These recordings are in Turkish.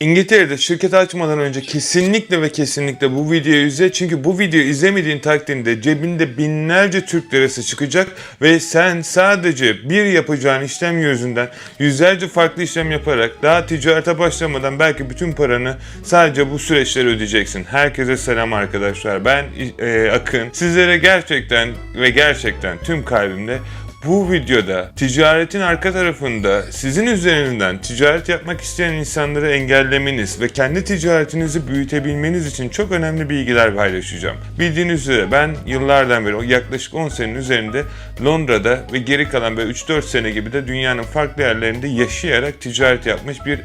İngiltere'de şirket açmadan önce kesinlikle ve kesinlikle bu videoyu izle. Çünkü bu videoyu izlemediğin takdirde cebinde binlerce Türk lirası çıkacak ve sen sadece bir yapacağın işlem yüzünden yüzlerce farklı işlem yaparak daha ticarete başlamadan belki bütün paranı sadece bu süreçleri ödeyeceksin. Herkese selam arkadaşlar. Ben e, Akın. Sizlere gerçekten ve gerçekten tüm kalbimle bu videoda ticaretin arka tarafında sizin üzerinden ticaret yapmak isteyen insanları engellemeniz ve kendi ticaretinizi büyütebilmeniz için çok önemli bilgiler paylaşacağım. Bildiğiniz üzere ben yıllardan beri yaklaşık 10 senenin üzerinde Londra'da ve geri kalan böyle 3-4 sene gibi de dünyanın farklı yerlerinde yaşayarak ticaret yapmış bir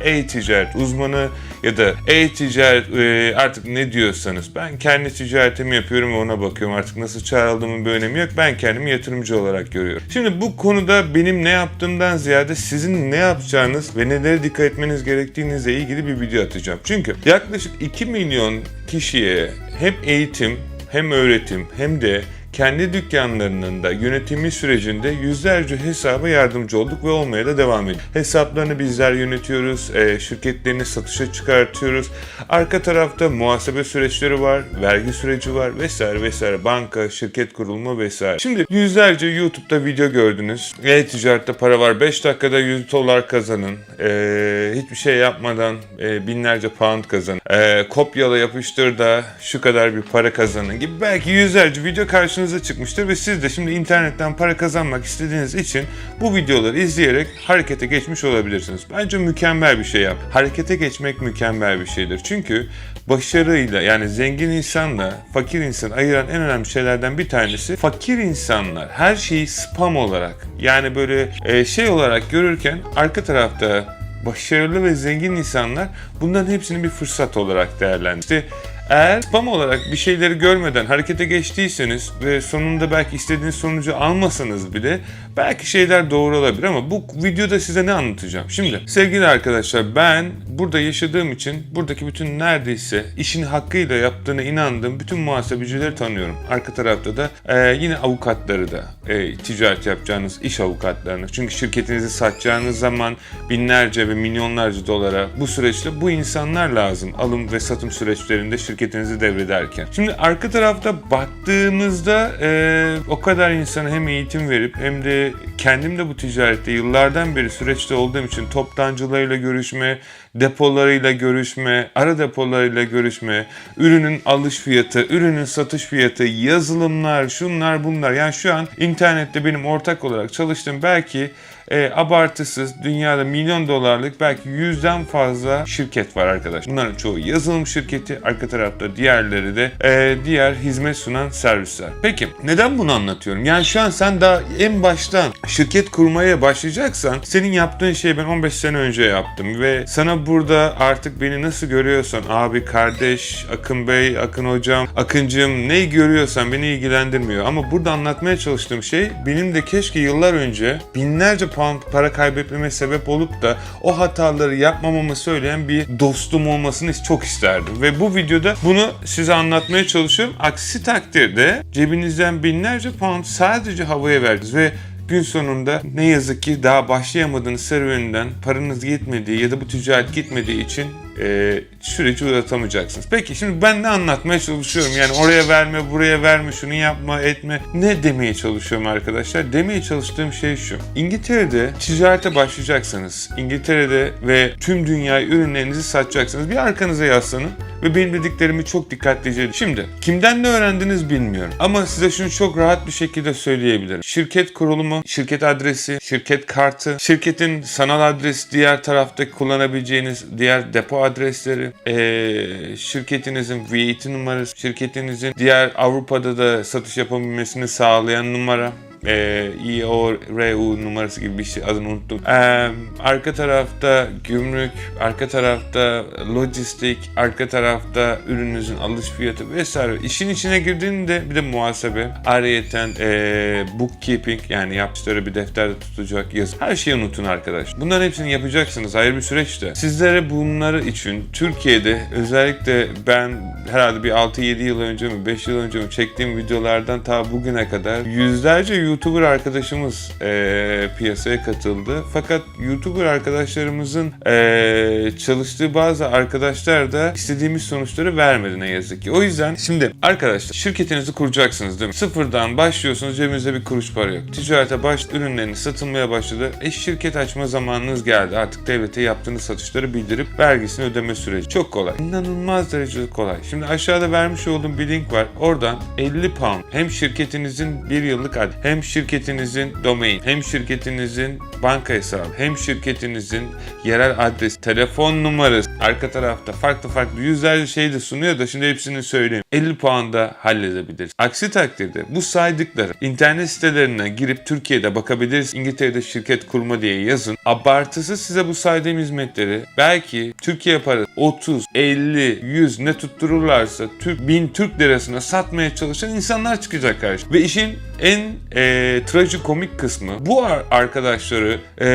e-ticaret uzmanı ya da e-ticaret e, artık ne diyorsanız ben kendi ticaretimi yapıyorum ve ona bakıyorum artık nasıl çağrıldığımın bir önemi yok ben kendimi yatırımcı olarak görüyorum. Şimdi bu konuda benim ne yaptığımdan ziyade sizin ne yapacağınız ve nelere dikkat etmeniz gerektiğinizle ilgili bir video atacağım. Çünkü yaklaşık 2 milyon kişiye hem eğitim hem öğretim hem de kendi dükkanlarının da yönetimi sürecinde yüzlerce hesaba yardımcı olduk ve olmaya da devam ediyor. Hesaplarını bizler yönetiyoruz, e, şirketlerini satışa çıkartıyoruz. Arka tarafta muhasebe süreçleri var, vergi süreci var vesaire vesaire. Banka, şirket kurulumu vesaire. Şimdi yüzlerce YouTube'da video gördünüz. E-ticarette para var. 5 dakikada 100 dolar kazanın. E, hiçbir şey yapmadan e, binlerce pound kazanın. E, kopyala yapıştır da şu kadar bir para kazanın gibi belki yüzlerce video karşınıza çıkmıştır ve siz de şimdi internetten para kazanmak istediğiniz için bu videoları izleyerek harekete geçmiş olabilirsiniz. Bence mükemmel bir şey yap. Harekete geçmek mükemmel bir şeydir. Çünkü başarıyla yani zengin insanla fakir insan ayıran en önemli şeylerden bir tanesi fakir insanlar her şeyi spam olarak yani böyle e, şey olarak görürken arka tarafta başarılı ve zengin insanlar bunların hepsini bir fırsat olarak değerlendiriyor. İşte eğer spam olarak bir şeyleri görmeden harekete geçtiyseniz ve sonunda belki istediğiniz sonucu almasanız bile belki şeyler doğru olabilir ama bu videoda size ne anlatacağım? Şimdi sevgili arkadaşlar ben burada yaşadığım için buradaki bütün neredeyse işini hakkıyla yaptığına inandığım bütün muhasebecileri tanıyorum. Arka tarafta da e, yine avukatları da e, ticaret yapacağınız iş avukatlarını. Çünkü şirketinizi satacağınız zaman binlerce ve milyonlarca dolara bu süreçte bu insanlar lazım. Alım ve satım süreçlerinde şirketinizi devrederken. Şimdi arka tarafta baktığımızda e, o kadar insana hem eğitim verip hem de kendim de bu ticarette yıllardan beri süreçte olduğum için toptancılarıyla görüşme, depolarıyla görüşme, ara depolarıyla görüşme, ürünün alış fiyatı, ürünün satış fiyatı, yazılımlar, şunlar bunlar. Yani şu an internette benim ortak olarak çalıştığım belki e, abartısız dünyada milyon dolarlık belki yüzden fazla şirket var arkadaş. Bunların çoğu yazılım şirketi, arka tarafta diğerleri de e, diğer hizmet sunan servisler. Peki neden bunu anlatıyorum? Yani şu an sen daha en baştan şirket kurmaya başlayacaksan senin yaptığın şeyi ben 15 sene önce yaptım ve sana burada artık beni nasıl görüyorsan abi, kardeş, Akın Bey, Akın Hocam, Akıncığım neyi görüyorsan beni ilgilendirmiyor. Ama burada anlatmaya çalıştığım şey benim de keşke yıllar önce binlerce pound para kaybetmeme sebep olup da o hataları yapmamamı söyleyen bir dostum olmasını çok isterdim. Ve bu videoda bunu size anlatmaya çalışıyorum. Aksi takdirde cebinizden binlerce pound sadece havaya verdiniz ve gün sonunda ne yazık ki daha başlayamadığınız serüveninden paranız yetmediği ya da bu ticaret gitmediği için e, süreci uzatamayacaksınız. Peki şimdi ben ne anlatmaya çalışıyorum? Yani oraya verme, buraya verme, şunu yapma, etme. Ne demeye çalışıyorum arkadaşlar? Demeye çalıştığım şey şu. İngiltere'de ticarete başlayacaksanız, İngiltere'de ve tüm dünyaya ürünlerinizi satacaksınız. Bir arkanıza yaslanın ve benim dediklerimi çok dikkatlice. Şimdi kimden ne öğrendiniz bilmiyorum. Ama size şunu çok rahat bir şekilde söyleyebilirim. Şirket kurulumu, şirket adresi, şirket kartı, şirketin sanal adresi, diğer tarafta kullanabileceğiniz diğer depo adresleri, eee, şirketinizin VAT numarası, şirketinizin diğer Avrupa'da da satış yapabilmesini sağlayan numara, e, IORU numarası gibi bir şey adını unuttum. Ee, arka tarafta gümrük, arka tarafta lojistik, arka tarafta ürününüzün alış fiyatı vesaire. İşin içine girdiğinde bir de muhasebe, ayrıyeten e, bookkeeping yani yaptıkları bir defterde tutacak yazı. Her şeyi unutun arkadaş. Bunların hepsini yapacaksınız ayrı bir süreçte. Sizlere bunları için Türkiye'de özellikle ben herhalde bir 6-7 yıl önce mi 5 yıl önce mi çektiğim videolardan ta bugüne kadar yüzlerce YouTuber arkadaşımız e, piyasaya katıldı. Fakat YouTuber arkadaşlarımızın e, çalıştığı bazı arkadaşlar da istediğimiz sonuçları vermedi ne yazık ki. O yüzden şimdi arkadaşlar şirketinizi kuracaksınız değil mi? Sıfırdan başlıyorsunuz cebinizde bir kuruş para yok. Ticarete baş ürünleriniz satılmaya başladı. E şirket açma zamanınız geldi. Artık devlete yaptığınız satışları bildirip vergisini ödeme süreci. Çok kolay. İnanılmaz derecede kolay. Şimdi aşağıda vermiş olduğum bir link var. Oradan 50 pound hem şirketinizin bir yıllık ad, hem şirketinizin domain, hem şirketinizin banka hesabı, hem şirketinizin yerel adres, telefon numarası, arka tarafta farklı farklı yüzlerce şey de sunuyor da şimdi hepsini söyleyeyim. 50 puanda halledebiliriz. Aksi takdirde bu saydıkları internet sitelerine girip Türkiye'de bakabiliriz. İngiltere'de şirket kurma diye yazın. Abartısı size bu saydığım hizmetleri belki Türkiye parası 30, 50, 100 ne tuttururlarsa Türk 1000 Türk lirasına satmaya çalışan insanlar çıkacak karşı. Ve işin en e, trajikomik kısmı bu ar- arkadaşları e,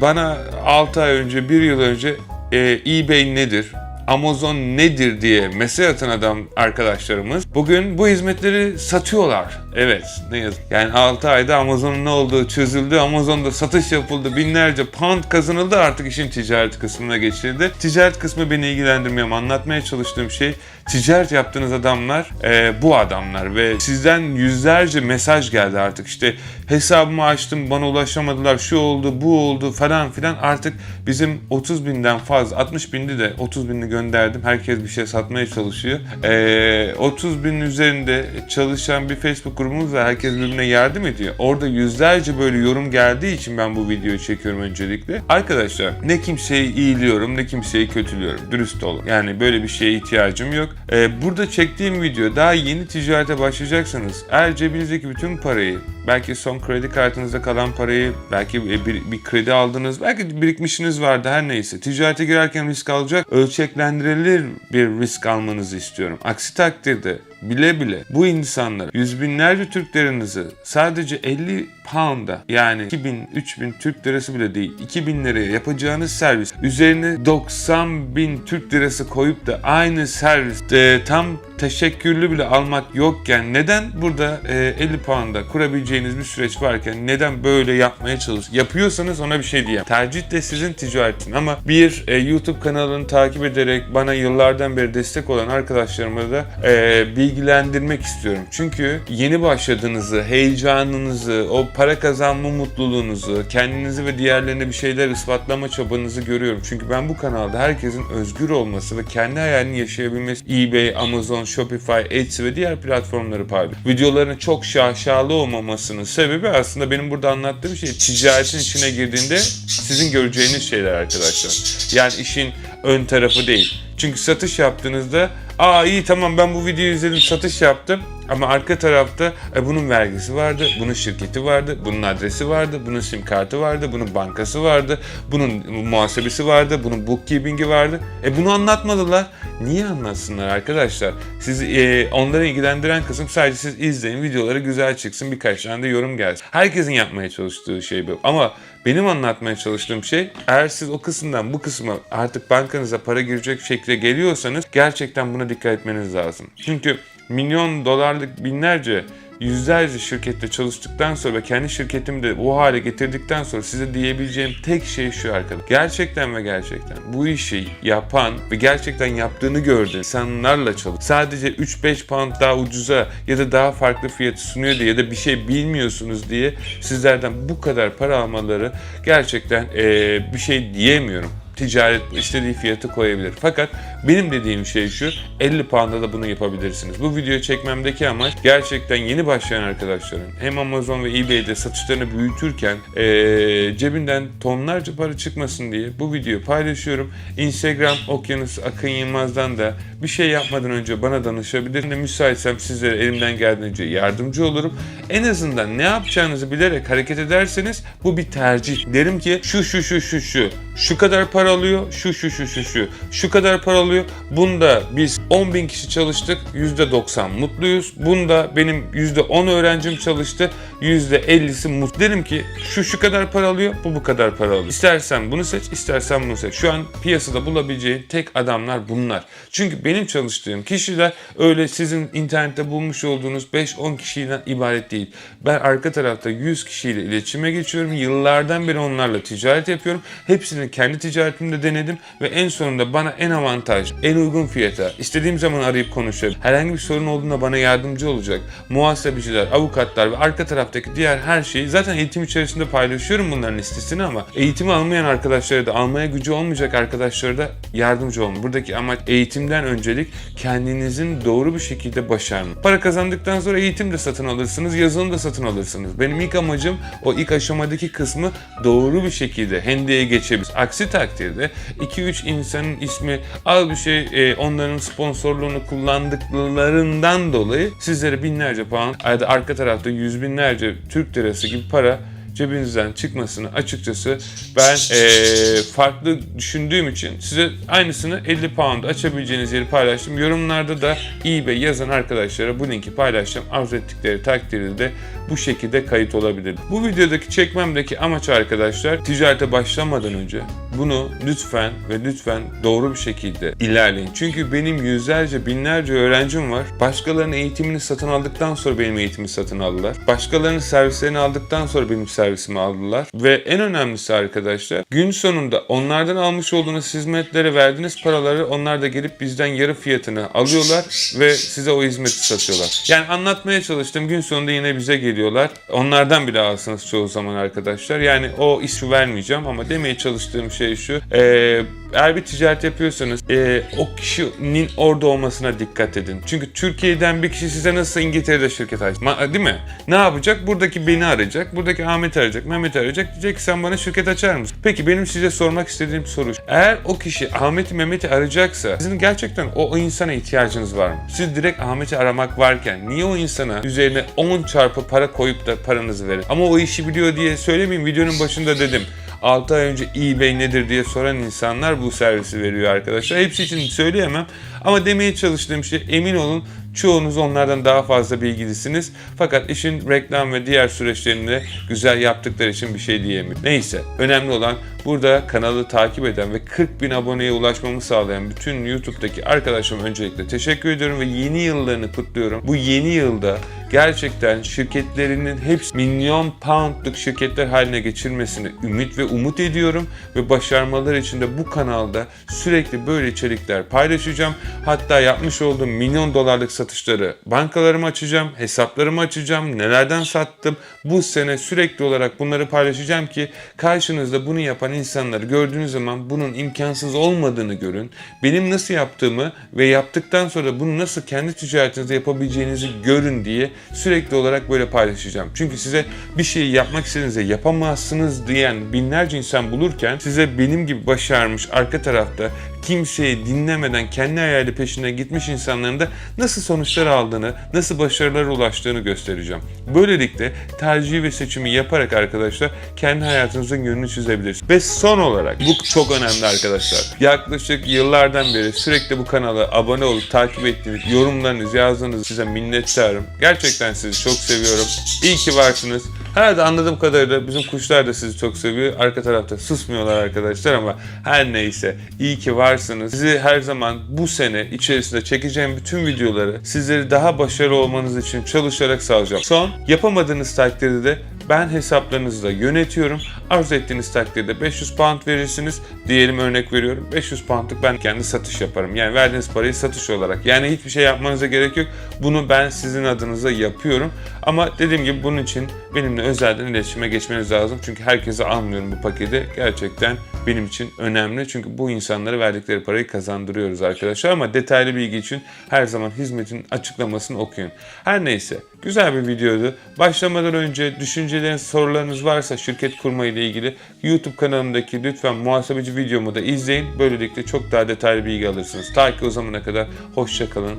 bana 6 ay önce 1 yıl önce e, eBay nedir? Amazon nedir diye mesaj atan adam arkadaşlarımız bugün bu hizmetleri satıyorlar. Evet ne yazık. Yani 6 ayda Amazon'un ne olduğu çözüldü. Amazon'da satış yapıldı. Binlerce pound kazanıldı. Artık işin ticaret kısmına geçildi. Ticaret kısmı beni ilgilendirmiyor ama anlatmaya çalıştığım şey ticaret yaptığınız adamlar e, bu adamlar ve sizden yüzlerce mesaj geldi artık işte hesabımı açtım bana ulaşamadılar şu oldu bu oldu falan filan artık bizim 30 binden fazla 60 bindi de 30 binini gönderdim herkes bir şey satmaya çalışıyor e, 30 binin üzerinde çalışan bir Facebook grubumuz var herkes birbirine yardım ediyor orada yüzlerce böyle yorum geldiği için ben bu videoyu çekiyorum öncelikle. Arkadaşlar ne kimseyi iyiliyorum ne kimseyi kötülüyorum. Dürüst olun. Yani böyle bir şeye ihtiyacım yok. Ee, burada çektiğim video daha yeni ticarete başlayacaksanız eğer cebinizdeki bütün parayı belki son kredi kartınızda kalan parayı belki bir, bir, bir kredi aldınız belki birikmişiniz vardı her neyse. Ticarete girerken risk alacak ölçeklendirilir bir risk almanızı istiyorum. Aksi takdirde bile bile bu insanlar yüz binlerce Türk liranızı sadece 50 pound'a yani 2000 3000 Türk lirası bile değil 2000 liraya yapacağınız servis üzerine 90 bin Türk lirası koyup da aynı servis e, tam teşekkürlü bile almak yokken neden burada e, 50 pound'a kurabileceğiniz bir süreç varken neden böyle yapmaya çalış yapıyorsanız ona bir şey diyemem. Tercih de sizin ticaretin ama bir e, YouTube kanalını takip ederek bana yıllardan beri destek olan arkadaşlarıma da e, bilgilendirmek istiyorum. Çünkü yeni başladığınızı, heyecanınızı, o para kazanma mutluluğunuzu, kendinizi ve diğerlerine bir şeyler ispatlama çabanızı görüyorum. Çünkü ben bu kanalda herkesin özgür olması ve kendi hayalini yaşayabilmesi eBay, Amazon, Shopify, Etsy ve diğer platformları paylaşıyorum. Videoların çok şaşalı olmamasının sebebi aslında benim burada anlattığım şey ticaretin içine girdiğinde sizin göreceğiniz şeyler arkadaşlar. Yani işin ön tarafı değil. Çünkü satış yaptığınızda aa iyi tamam ben bu videoyu izledim satış yaptım ama arka tarafta e, bunun vergisi vardı, bunun şirketi vardı, bunun adresi vardı, bunun sim kartı vardı, bunun bankası vardı, bunun muhasebesi vardı, bunun bookkeeping'i vardı. E bunu anlatmadılar. Niye anlatsınlar arkadaşlar? Sizi e, onları ilgilendiren kısım sadece siz izleyin, videoları güzel çıksın, birkaç tane de yorum gelsin. Herkesin yapmaya çalıştığı şey bu. Ama benim anlatmaya çalıştığım şey eğer siz o kısımdan bu kısma artık bankanıza para girecek şekilde geliyorsanız gerçekten buna dikkat etmeniz lazım. Çünkü milyon dolarlık binlerce yüzlerce şirkette çalıştıktan sonra ve kendi şirketimi de bu hale getirdikten sonra size diyebileceğim tek şey şu arkadaşlar. Gerçekten ve gerçekten bu işi yapan ve gerçekten yaptığını gördüğün insanlarla çalış. Sadece 3-5 pound daha ucuza ya da daha farklı fiyatı sunuyor diye ya da bir şey bilmiyorsunuz diye sizlerden bu kadar para almaları gerçekten eee, bir şey diyemiyorum ticaret istediği fiyatı koyabilir. Fakat benim dediğim şey şu 50 pound'a da bunu yapabilirsiniz. Bu videoyu çekmemdeki amaç gerçekten yeni başlayan arkadaşların hem Amazon ve eBay'de satışlarını büyütürken eee, cebinden tonlarca para çıkmasın diye bu videoyu paylaşıyorum. Instagram Okyanus Akın Yılmaz'dan da bir şey yapmadan önce bana danışabilir. Ne müsaitsem sizlere elimden geldiğince yardımcı olurum. En azından ne yapacağınızı bilerek hareket ederseniz bu bir tercih. Derim ki şu şu şu şu şu şu kadar para alıyor, şu şu şu şu şu, şu kadar para alıyor. Bunda biz 10 bin kişi çalıştık, %90 mutluyuz. Bunda benim %10 öğrencim çalıştı, %50'si mutlu. Derim ki şu şu kadar para alıyor, bu bu kadar para alıyor. İstersen bunu seç, istersen bunu seç. Şu an piyasada bulabileceğin tek adamlar bunlar. Çünkü benim çalıştığım kişiler öyle sizin internette bulmuş olduğunuz 5-10 kişiden ibaret değil. Ben arka tarafta 100 kişiyle iletişime geçiyorum. Yıllardan beri onlarla ticaret yapıyorum. Hepsini kendi ticaretimde denedim ve en sonunda bana en avantaj, en uygun fiyata, istediğim zaman arayıp konuşabilirim. Herhangi bir sorun olduğunda bana yardımcı olacak. Muhasebeciler, avukatlar ve arka taraftaki diğer her şeyi zaten eğitim içerisinde paylaşıyorum bunların listesini ama eğitimi almayan arkadaşlara da almaya gücü olmayacak arkadaşlara da yardımcı olun. Buradaki amaç eğitimden öncelik kendinizin doğru bir şekilde başarmak. Para kazandıktan sonra eğitim de satın alırsınız, yazılım da satın alırsınız. Benim ilk amacım o ilk aşamadaki kısmı doğru bir şekilde hendeye geçebiliriz. Aksi takdirde 2-3 insanın ismi az bir şey e, onların sponsorluğunu kullandıklarından dolayı sizlere binlerce pound ya da arka tarafta yüz binlerce Türk lirası gibi para cebinizden çıkmasını açıkçası ben eee, farklı düşündüğüm için size aynısını 50 pound açabileceğiniz yeri paylaştım. Yorumlarda da eBay yazan arkadaşlara bu linki paylaşacağım. Arzu ettikleri takdirde de bu şekilde kayıt olabilir. Bu videodaki çekmemdeki amaç arkadaşlar ticarete başlamadan önce bunu lütfen ve lütfen doğru bir şekilde ilerleyin. Çünkü benim yüzlerce binlerce öğrencim var. Başkalarının eğitimini satın aldıktan sonra benim eğitimimi satın aldılar. Başkalarının servislerini aldıktan sonra benim servisimi aldılar. Ve en önemlisi arkadaşlar gün sonunda onlardan almış olduğunuz hizmetlere verdiğiniz paraları onlar da gelip bizden yarı fiyatını alıyorlar ve size o hizmeti satıyorlar. Yani anlatmaya çalıştım gün sonunda yine bize geliyorlar. Onlardan bile alsınız çoğu zaman arkadaşlar. Yani o ismi vermeyeceğim ama demeye çalıştığım şey şu. Ee, eğer bir ticaret yapıyorsanız e, o kişinin orada olmasına dikkat edin. Çünkü Türkiye'den bir kişi size nasıl İngiltere'de şirket aç, Ma- değil mi? Ne yapacak? Buradaki beni arayacak, buradaki Ahmet arayacak, Mehmet arayacak. Diyecek ki sen bana şirket açar mısın? Peki benim size sormak istediğim soru. Eğer o kişi Ahmet'i Mehmet'i arayacaksa sizin gerçekten o, o insana ihtiyacınız var mı? Siz direkt Ahmet'i aramak varken niye o insana üzerine 10 çarpı para koyup da paranızı verin? Ama o işi biliyor diye söylemeyeyim. Videonun başında dedim. 6 ay önce eBay nedir diye soran insanlar bu servisi veriyor arkadaşlar. Hepsi için söyleyemem ama demeye çalıştığım şey emin olun çoğunuz onlardan daha fazla bilgilisiniz. Fakat işin reklam ve diğer süreçlerini güzel yaptıkları için bir şey diyemiyorum. Neyse önemli olan burada kanalı takip eden ve 40 bin aboneye ulaşmamı sağlayan bütün YouTube'daki arkadaşlarıma öncelikle teşekkür ediyorum ve yeni yıllarını kutluyorum. Bu yeni yılda gerçekten şirketlerinin hepsi milyon poundluk şirketler haline geçirmesini ümit ve umut ediyorum ve başarmaları için de bu kanalda sürekli böyle içerikler paylaşacağım. Hatta yapmış olduğum milyon dolarlık satışları bankalarımı açacağım, hesaplarımı açacağım, nelerden sattım. Bu sene sürekli olarak bunları paylaşacağım ki karşınızda bunu yapan insanları gördüğünüz zaman bunun imkansız olmadığını görün. Benim nasıl yaptığımı ve yaptıktan sonra bunu nasıl kendi ticaretinizde yapabileceğinizi görün diye sürekli olarak böyle paylaşacağım. Çünkü size bir şeyi yapmak istediğinizde yapamazsınız diyen binlerce insan bulurken size benim gibi başarmış arka tarafta kimseyi dinlemeden kendi hayali peşinde gitmiş insanların da nasıl sonuçlar aldığını, nasıl başarılara ulaştığını göstereceğim. Böylelikle tercih ve seçimi yaparak arkadaşlar kendi hayatınızın yönünü çizebilirsiniz. Ve son olarak bu çok önemli arkadaşlar. Yaklaşık yıllardan beri sürekli bu kanala abone olup takip ettiğiniz, yorumlarınız, yazdığınız size minnettarım. Gerçekten sizi çok seviyorum. İyi ki varsınız. Herhalde anladığım kadarıyla bizim kuşlar da sizi çok seviyor. Arka tarafta susmuyorlar arkadaşlar ama her neyse iyi ki varsınız. Sizi her zaman bu sene içerisinde çekeceğim bütün videoları sizleri daha başarılı olmanız için çalışarak sağlayacağım. Son yapamadığınız takdirde de ben hesaplarınızı da yönetiyorum. Arzu ettiğiniz takdirde 500 pound verirsiniz. Diyelim örnek veriyorum. 500 poundlık ben kendi satış yaparım. Yani verdiğiniz parayı satış olarak. Yani hiçbir şey yapmanıza gerek yok. Bunu ben sizin adınıza yapıyorum. Ama dediğim gibi bunun için benimle özelden iletişime geçmeniz lazım. Çünkü herkese almıyorum bu paketi. Gerçekten benim için önemli. Çünkü bu insanlara verdikleri parayı kazandırıyoruz arkadaşlar. Ama detaylı bilgi için her zaman hizmetin açıklamasını okuyun. Her neyse güzel bir videoydu. Başlamadan önce düşünceleriniz, sorularınız varsa şirket kurma ile ilgili YouTube kanalımdaki lütfen muhasebeci videomu da izleyin. Böylelikle çok daha detaylı bilgi alırsınız. Ta ki o zamana kadar hoşçakalın.